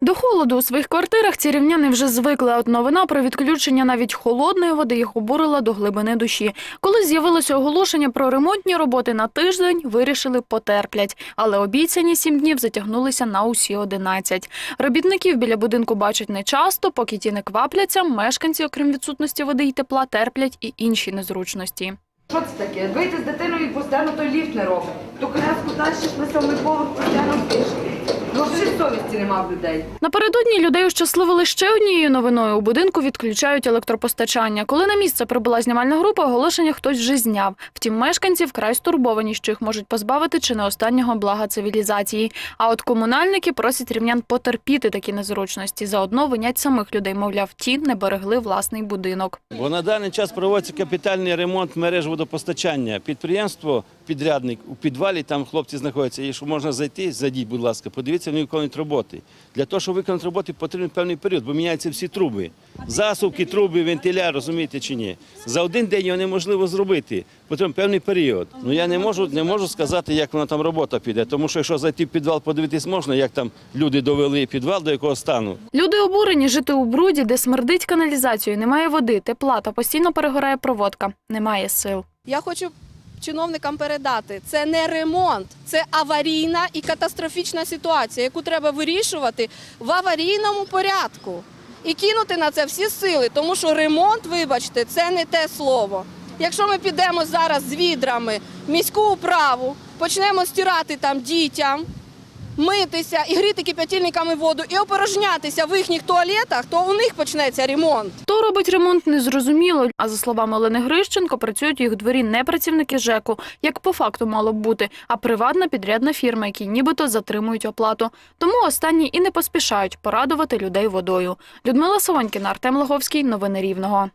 До холоду у своїх квартирах ці рівняни вже звикли. а От новина про відключення навіть холодної води їх обурила до глибини душі. Коли з'явилося оголошення про ремонтні роботи на тиждень, вирішили потерплять. Але обіцяні сім днів затягнулися на усі одинадцять. Робітників біля будинку бачать нечасто, поки ті не квапляться. Мешканці, окрім відсутності води й тепла, терплять і інші незручності. Що це таке? Вийти з дитиною і постійно той ліфт не робить. Ту коляску далі на сьомий поверх постійно пішки. Ну взагалі совісті нема в людей. Напередодні людей ощасливили ще однією новиною. У будинку відключають електропостачання. Коли на місце прибула знімальна група, оголошення хтось вже зняв. Втім, мешканці вкрай стурбовані, що їх можуть позбавити чи не останнього блага цивілізації. А от комунальники просять рівнян потерпіти такі незручності. Заодно винять самих людей, мовляв, ті не берегли власний будинок. Бо на даний час проводиться капітальний ремонт мереж водопостачання. Підприємство, підрядник у підвалі, там хлопці знаходяться. Якщо можна зайти, зайдіть, будь ласка, подивіться, вони виконують роботи. Для того, щоб виконати роботи, потрібен певний період, бо міняються всі труби. Засувки, труби, вентиляр, розумієте чи ні. За один день його неможливо зробити. Потрібен певний період. Ну я не можу, не можу сказати, як вона там робота піде. Тому що якщо зайти в підвал, подивитись можна, як там люди довели підвал до якого стану. Люди обурені жити у бруді, де смердить каналізацією, немає води, тепла та постійно перегорає проводка. Немає сил. Я хочу чиновникам передати, це не ремонт, це аварійна і катастрофічна ситуація, яку треба вирішувати в аварійному порядку і кинути на це всі сили, тому що ремонт, вибачте, це не те слово. Якщо ми підемо зараз з відрами в міську управу, почнемо стирати там дітям, митися і гріти кип'ятильниками воду і опорожнятися в їхніх туалетах, то у них почнеться ремонт. Хто робить ремонт, незрозуміло. А за словами Олени Грищенко, працюють у їх дворі не працівники ЖЕКу, як по факту мало б бути, а приватна підрядна фірма, які нібито затримують оплату. Тому останні і не поспішають порадувати людей водою. Людмила Савонькіна, Артем Лаговський. Новини Рівного.